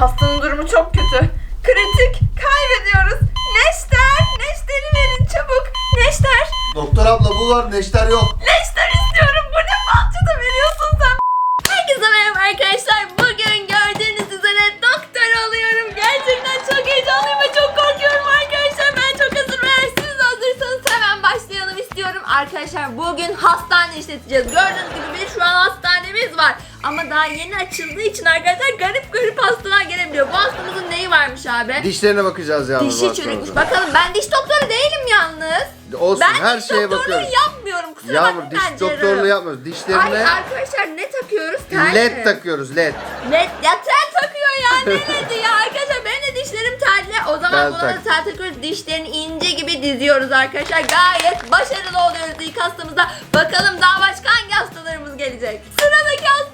Hastanın durumu çok kötü. Kritik. Kaybediyoruz. Neşter. Neşteri verin çabuk. Neşter. Doktor abla bu var neşter yok. Neşter istiyorum. Bu ne falçata veriyorsun sen? Herkese merhaba arkadaşlar. Bugün gördüğünüz üzere doktor oluyorum. Gerçekten çok heyecanlıyım ve çok korkuyorum arkadaşlar. Ben çok hazırım. Eğer siz de hazırsanız hemen başlayalım istiyorum. Arkadaşlar bugün hastane işleteceğiz. Gördüğünüz gibi şu an hastanemiz var. Ama daha yeni açıldığı için arkadaşlar garip garip hastalar gelebiliyor. Bu hastamızın neyi varmış abi? Dişlerine bakacağız yalnız. Dişi çürükmüş. Bakalım ben diş doktoru değilim yalnız. Olsun Ben her diş şeye bakıyoruz. yapmıyorum. Kusura Yağmur diş ben cerrahım. doktorluğu yapmıyoruz. Ay Dişlerine arkadaşlar ne takıyoruz? Tel led mi? takıyoruz led. Led ya tel takıyor ya ne ledi ya arkadaşlar benim de dişlerim telli o zaman Tel buna da tel takıyoruz dişlerini ince gibi diziyoruz arkadaşlar gayet başarılı oluyoruz ilk hastamıza bakalım daha başka hangi hastalarımız gelecek sıradaki hastamız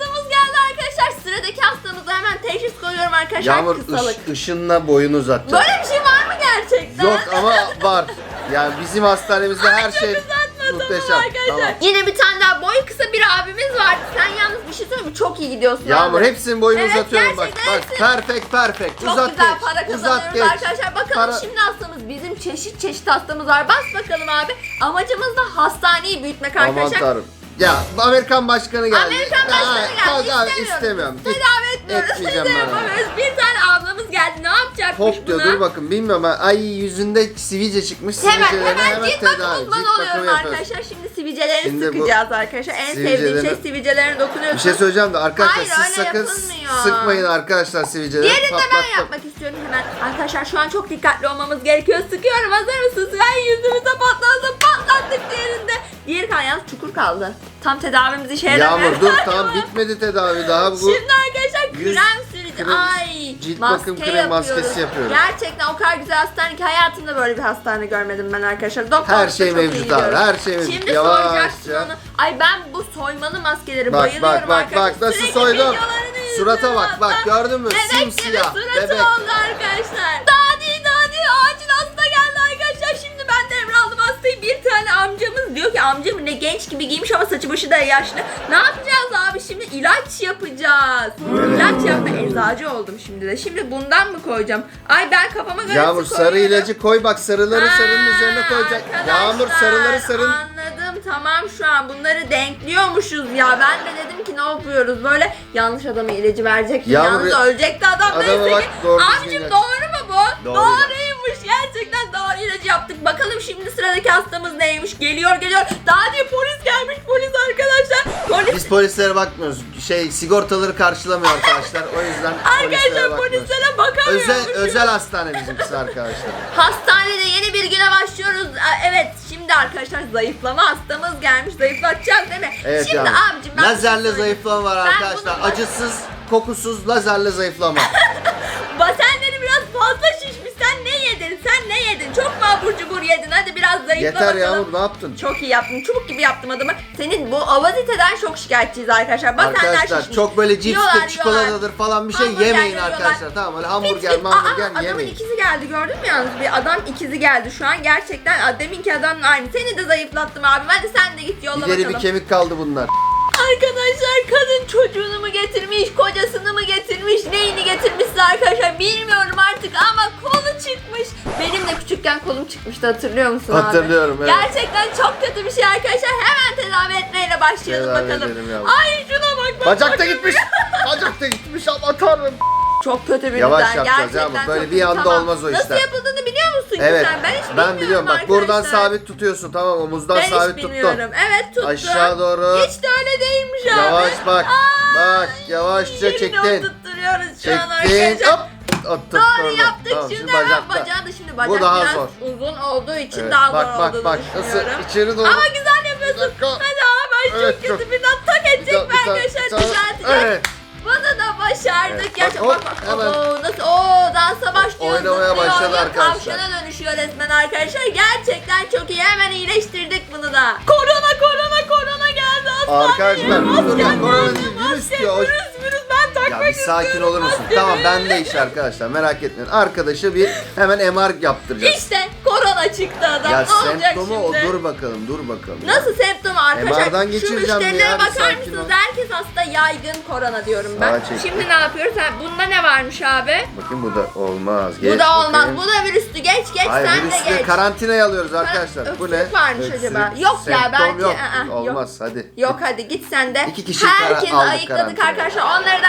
hemen teşhis koyuyorum arkadaşlar Yağmur kısalık ış- ışınla boyunu uzatacağız. böyle bir şey var mı gerçekten? Yok ama var. Yani bizim hastanemizde her Çok şey uzatma muhteşem. tamam arkadaşlar. Tamam. Yine bir tane daha boyu kısa bir abimiz var. Sen yalnız bir şey söyleyeyim mi? Çok iyi gidiyorsun Yağmur abi. hepsinin boyunu Evet, uzatıyorum bak. gerçekten Bak hepsi- perfect perfect. Çok Uzat güzel geç. para Uzat kazanıyoruz geç. arkadaşlar. Bakalım Para- şimdi hastamız bizim çeşit çeşit hastamız var. Bas bakalım abi. Amacımız da hastaneyi büyütmek Aman arkadaşlar. tanrım. Ya Amerikan başkanı geldi. Amerikan başkanı Aa, geldi. kalk abi, istemiyorum. istemiyorum. Git. Tedavi etmiyoruz. Etmeyeceğim ben. Bir tane ablamız geldi. Ne yapacakmış Hop diyor buna? dur bakın bilmiyorum ben. Ay yüzünde sivilce çıkmış. Hemen Sivilcelerine hemen cilt bakım tedavi. uzmanı Cilt oluyorum bakımı yapıyoruz. arkadaşlar. Şimdi sivilcelerini Şimdi bu sıkacağız arkadaşlar. En sevdiğim şey sivilceleri- sivilcelerine dokunuyorsun. Bir şey söyleyeceğim de arkadaşlar Hayır, siz öyle sakın yapılmıyor. sıkmayın arkadaşlar sivilceleri. Diğerini de ben Patlattım. yapmak istiyorum hemen. Arkadaşlar şu an çok dikkatli olmamız gerekiyor. Sıkıyorum hazır mısınız? Ben yüzümüze patladı patlattık diğerinde. Diğeri kan yalnız çukur kaldı. Tam tedavimiz işe yaramıyor. Yağmur dur tamam bitmedi tedavi daha bu. Şimdi arkadaşlar Yüz krem krem- Ay cilt maske bakım krem maskesi yapıyoruz. Gerçekten o kadar güzel hastane ki hayatımda böyle bir hastane görmedim ben arkadaşlar. Doktor Her şey mevcut abi, her şey mevcut. Şimdi Yavaşça. soyacaksın onu. Ay ben bu soymalı maskeleri Bak bayılıyorum bak bak arkadaşlar. bak nasıl Sürekli soydum. videolarını Surata izliyorum bak bak hatta. gördün mü? Bebek gibi Simsiyah. suratı Bebek. oldu arkadaşlar. Tane amcamız diyor ki amcam ne genç gibi giymiş ama saçı başı da yaşlı. Ne yapacağız abi şimdi ilaç yapacağız. İlaç yapma eczacı oldum şimdi de. Şimdi bundan mı koyacağım? Ay ben kafama göre Yağmur sarı ilacı koy bak sarıları sarının üzerine koyacak. Yağmur sarıları sarın. Anladım tamam şu an bunları denkliyormuşuz ya. Ben de dedim ki ne yapıyoruz böyle yanlış adama ilacı verecek. Yağmur- Yalnız ölecekti adam Adama neyse bak, ki. doğru düzgün Abicim ilaç. doğru mu bu? Doğru. Doğruymuş gerçekten doğru yaptık. Bakalım şimdi sıradaki hastamız neymiş? Geliyor geliyor. Daha diye polis gelmiş polis arkadaşlar. Polis Biz polislere bakmıyoruz. Şey sigortaları karşılamıyor arkadaşlar. O yüzden polislere Arkadaşlar bakmıyoruz. polislere bakamıyormuşuz. Özel, özel hastane bizimkisi arkadaşlar. Hastanede yeni bir güne başlıyoruz. Aa, Evet şimdi arkadaşlar zayıflama hastamız gelmiş. Zayıflatacağız değil mi? Evet şimdi yani. abicim ben Lazerle size söyleyeyim. zayıflama var Ben arkadaşlar. bunu- Acısız, kokusuz lazerle zayıflama. Çok mu abur cubur yedin? Hadi biraz zayıfla Yeter bakalım. Yağmur ne yaptın? Çok iyi yaptın. Çubuk gibi yaptım adamı. Senin bu avaziteden çok şikayetçiyiz arkadaşlar. Basenler Arkadaşlar şişmiş. çok böyle cipstir, Yiyorlar, çikolatadır falan bir şey Hamburger yemeyin yiyorlar. arkadaşlar. Tamam öyle hamburger, fit. hamburger Aa, adamın yemeyin. ikizi geldi gördün mü yalnız bir adam ikizi geldi şu an gerçekten deminki adamın aynı seni de zayıflattım abi hadi sen de git yolla İleri bakalım. bir kemik kaldı bunlar. Arkadaşlar kadın çocuğunu mu getirmiş, kocasını mı getirmiş, neyini getirmişse arkadaşlar bilmiyorum artık ama kolu çıkmış. Benim de küçükken kolum çıkmıştı hatırlıyor musun abi? Hatırlıyorum, evet. Gerçekten çok kötü bir şey arkadaşlar. Hemen tedavi etmeyle başlayalım Tedavi bakalım. edelim yavrum. Ay şuna bak bak. Bacak da bak. gitmiş. Bacak da gitmiş ama tanrım. Çok kötü bir Yavaş düzen. yapacağız Gerçekten böyle çok bir kötü. anda olmaz o Nasıl işler. yapıldığını ki Evet. sen? Ben hiç ben bilmiyorum biliyorum bak buradan arkadaşlar. sabit tutuyorsun tamam omuzdan Ben sabit hiç tuttun. bilmiyorum. Evet tuttum. Aşağı doğru. Hiç de öyle değilmiş abi. Yavaş bak. Bak yavaşça yine çektin. oturtturuyoruz şu an Çektin. arkadaşlar. Hop. Oturtturdun. Doğru yaptık. Tamam, şimdi şimdi hemen bacakta. bacağı da şimdi bacak Bu daha biraz zor. uzun olduğu için Evet, daha bak, zor bak, olduğunu bak. düşünüyorum. Nasıl içeri doğru. Ama güzel yapıyorsun. Bir dakika. Hadi abi ay Evet, çok kötü çok- bir daha tak edecek Bir daha- mi bir daha- arkadaşlar bir daha- düzelteceğiz. Evet. Başardık. Evet, Gerçekten bak, bak bak. hop, hemen. Oo, nasıl? Oo dansa başlıyor. Oynamaya zıplıyor, başladı arkadaşlar. Tavşana dönüşüyor resmen arkadaşlar. Gerçekten çok iyi. Hemen iyileştirdik bunu da. Korona korona korona geldi hastaneye. Arkadaşlar, korona virüs diyor. Virüs Ya bir sakin olur musun? Tamam ben de iş arkadaşlar merak etmeyin. Arkadaşa bir hemen MR yaptıracağız. İşte korona çıktı adam. ya ne olacak semptomu o dur bakalım dur bakalım. Nasıl semptom arkadaşlar? MR'dan Şu geçireceğim müşterilere ya, bir bakar sakin mısınız? ol. Herkes hasta yaygın korona diyorum ben. Sağa çek. Şimdi ne yapıyoruz? Ha, bunda ne varmış abi? Bakın bu da olmaz. bu Geç da olmaz. bakayım. Bu da virüstü. Geç geç Hayır sen de virüsü geç. de karantinaya alıyoruz arkadaşlar. Bu ne? öksürük varmış acaba? Yok ya, Semptom belki- yok. Aa, yok. Olmaz hadi. Yok hadi git sen de. İki kişi Herkesi kara- aldık ayıkladık karantinaya. arkadaşlar. Onları da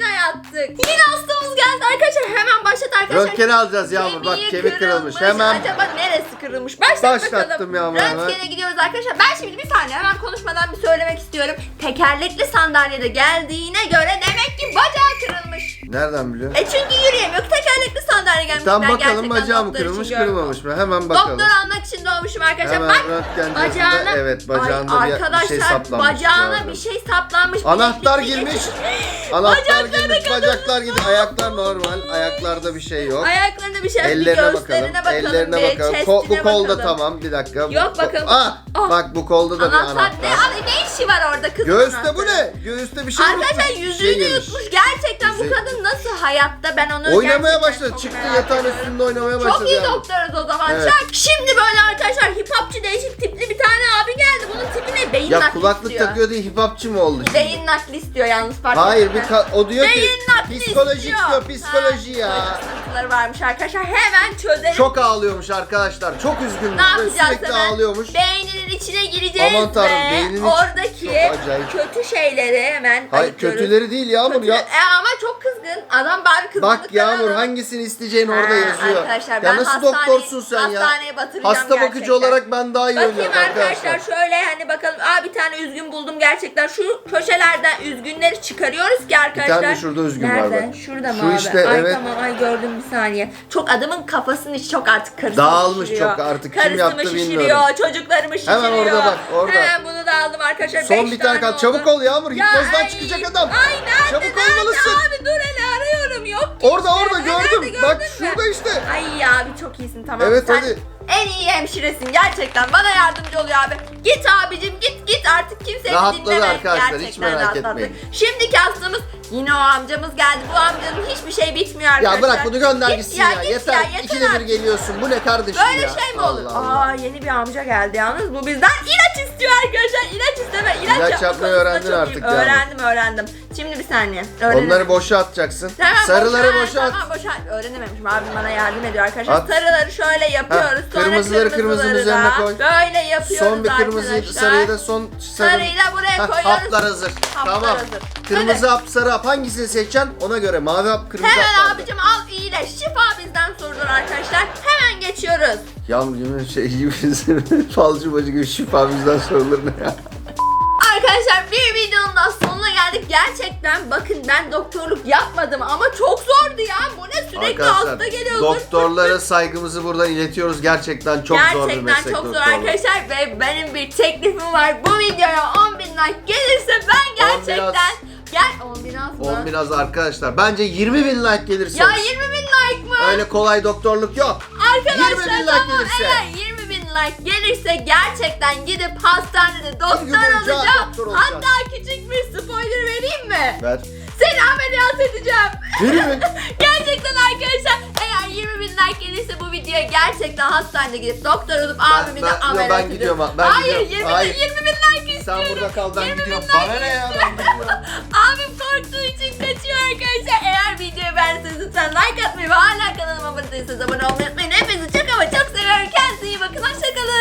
karantinaya attık. Yine hastamız geldi arkadaşlar. Hemen başlat arkadaşlar. Röntgeni alacağız Yağmur. Bak Kemiği kemik kırılmış. Hemen Acaba neresi kırılmış? Başlat Başlattım bakalım. Yağmur hemen. Röntgene gidiyoruz arkadaşlar. Ben şimdi bir saniye hemen konuşmadan bir söylemek istiyorum. Tekerlekli sandalyede geldiğine göre demek ki bacağı kırılmış. nereden biliyor? E çünkü yürüyemiyor. Tekerlekli sandalye gelmiş. Tam Ben bakalım gerçekten bacağı mı doktor için kırılmış kırılmamış mı? Hemen bakalım. Doktor almak için doğmuşum arkadaşlar. Hemen Bak röntgen bacağına, cihazında, evet, bacağında Ay, bir- bir şey arkadaşlar, saplanmış, Bacağına bir şey saplanmış. Anahtar girmiş. Anahtar Bacakları girmiş, kadın- bacaklar gidiyor. Ayaklar normal. Ayaklarda bir şey yok. Ayaklarına bir şey Ellerine bir bakalım. göğüslerine bakalım. Ellerine bir bakalım. chestine Ko- bu kolda bakalım. tamam. Bir dakika. Yok, bakalım. Ah, Ah. bak bu kolda da bir Anahtar ne? anahtar. Abi ne işi var orada kızın Göğüste bu anahtarı? ne? Göğüste bir şey? Arkadaşlar Bir şey yüzüğünü girmiş. yutmuş. Gerçekten bu Yüzüğü- kadın nasıl hayatta ben onu Oynamaya gerçekten başladı. çok Çıktı merak yatağın ediyorum. üstünde oynamaya başladı. Çok iyi yani. doktoruz o zaman. Evet. Çak. Şimdi böyle arkadaşlar hip hopçu değişik tipli bir tane abi geldi. Bunun tipi ne? Beyin Ya nakli kulaklık istiyor. takıyor diye hip hopçı mı oldu şimdi? Beyin nakli istiyor yalnız fark Hayır bir ka- o diyor ki Beyin nakli psikolojik istiyor. diyor psikoloji Ha, ya. Sıkıntıları varmış arkadaşlar. Hemen çözelim. Çok ağlıyormuş arkadaşlar. Çok üzgünmüş. ne Böyle yapacağız Sürekli hemen? ağlıyormuş. Beyninin içine gireceğiz Aman tanrım, ve beyninin içi- oradaki Çok acayip. kötü şeyleri hemen Hayır ayıklıyoruz. kötüleri değil Yağmur Kötü- ya. E ama çok kızgın. Adam bari kızgınlıktan Bak Yağmur alalım. hangisini isteyeceğini orada Ha, yazıyor. arkadaşlar, ya ben nasıl hastane- doktorsun sen ya? hastaneye batıracağım Hasta bakıcı gerçekten. olarak ben daha iyi Bakayım oynuyorum arkadaşlar. arkadaşlar. şöyle hani bakalım. Aa bir tane üzgün buldum gerçekten. Şu köşelerden üzgünleri çıkarıyoruz ki arkadaşlar. tane şurada üzgün var Nerede? bak. Şurada mı Şu abi? işte, ay evet. tamam ay gördüm bir saniye. Çok adamın kafasının içi çok artık karısı Dağılmış şişiriyor. çok artık. Kim Karısı yaptı mı bilmiyorum. şişiriyor, çocuklarımı şişiriyor. Hemen orada bak, orada. Hemen bunu da aldım arkadaşlar. Son Beş bir tane kaldı. oldu. Çabuk ol Yağmur. Ya Hipnozdan ay, çıkacak adam. Ay nerede? Çabuk nerede? olmalısın. Abi dur hele arıyorum. Yok Orada işte. orada Nerede, gördüm. gördün Bak mü? şurada işte. Ay abi çok iyisin tamam. Evet, Sen hadi. En iyi hemşiresin gerçekten. Bana yardımcı oluyor abi. Git abicim git git artık kimse Rahatladı dinleme. arkadaşlar, hiç merak etmeyin. Şimdiki hastamız yine o amcamız geldi. Bu amcanın hiçbir şey bitmiyor arkadaşlar. Ya bırak bunu gönder Git gitsin ya. git Yeter. yeter İkide bir artık. geliyorsun. Bu ne kardeşim Böyle ya? şey mi olur? Allah Allah. Aa yeni bir amca geldi yalnız. Bu bizden ilaç istiyor arkadaşlar. İlaç isteme. İlaç, İlaç yapma yapmayı konusunda öğrendin çok artık iyiyim. yani. Öğrendim öğrendim. Şimdi bir saniye. Öğrenelim. Onları boşa atacaksın. Tamam, Sarıları boşa at. Tamam boşalt. Öğrenememişim. Abim bana yardım ediyor arkadaşlar. At. Sarıları şöyle yapıyoruz. Sonra kırmızıları kırmızının kırmızıları üzerine da koy. Böyle yapıyoruz Son bir kırmızı arkadaşlar. sarıyı da son sarı. Sarıyı da buraya Heh, koyuyoruz. Haplar hazır. Haplar tamam. hazır. Kırmızı hap, sarı hap hangisini seçeceksin? Ona göre mavi hap, kırmızı hap. Hemen vardı. abicim iyileş. Şifa bizden sorulur arkadaşlar. Hemen geçiyoruz. Yağmur yemin şey gibi falcı bacı gibi şifa bizden sorulur ne ya? Arkadaşlar bir videonun da sonuna geldik. Gerçekten bakın ben doktorluk yapmadım ama çok zordu ya. Bu ne sürekli hasta geliyordu. doktorlara saygımızı buradan iletiyoruz. Gerçekten çok zor bir Gerçekten meslek çok zor doktorluk. arkadaşlar ve benim bir teklifim var. Bu videoya 10 bin like gelirse ben gerçekten gel 10 bin az mı? 10 biraz arkadaşlar. Bence 20 bin like gelirse. Ya 20 bin like mı? Öyle kolay doktorluk yok. 20 bin Arkadaşlar like tamam gelirse. eğer 20 bin like gelirse gerçekten gidip hastanede doktor olacağım. doktor olacağım. Hatta küçük bir spoiler vereyim mi? Ver. Seni ameliyat edeceğim. 20 bin. gerçekten arkadaşlar eğer 20 bin like gelirse bu videoya gerçekten hastanede gidip doktor olup abimi de ben- ameliyat ben edeceğim. gidiyorum, ben Hayır, gidiyorum. 20, Hayır. 20 bin like istiyorum. Sen burada kal ben 20 bin gidiyorum. Bana ne ya ben gidiyorum. Abim korktuğu için kaçıyor arkadaşlar. Eğer videoyu beğendiyseniz lütfen like atmayı ve hala kanalıma abone değilseniz abone olmayı unutmayın. Hepinizi çok ama çok seviyorum. Kendinize iyi bakın. Hoşçakalın.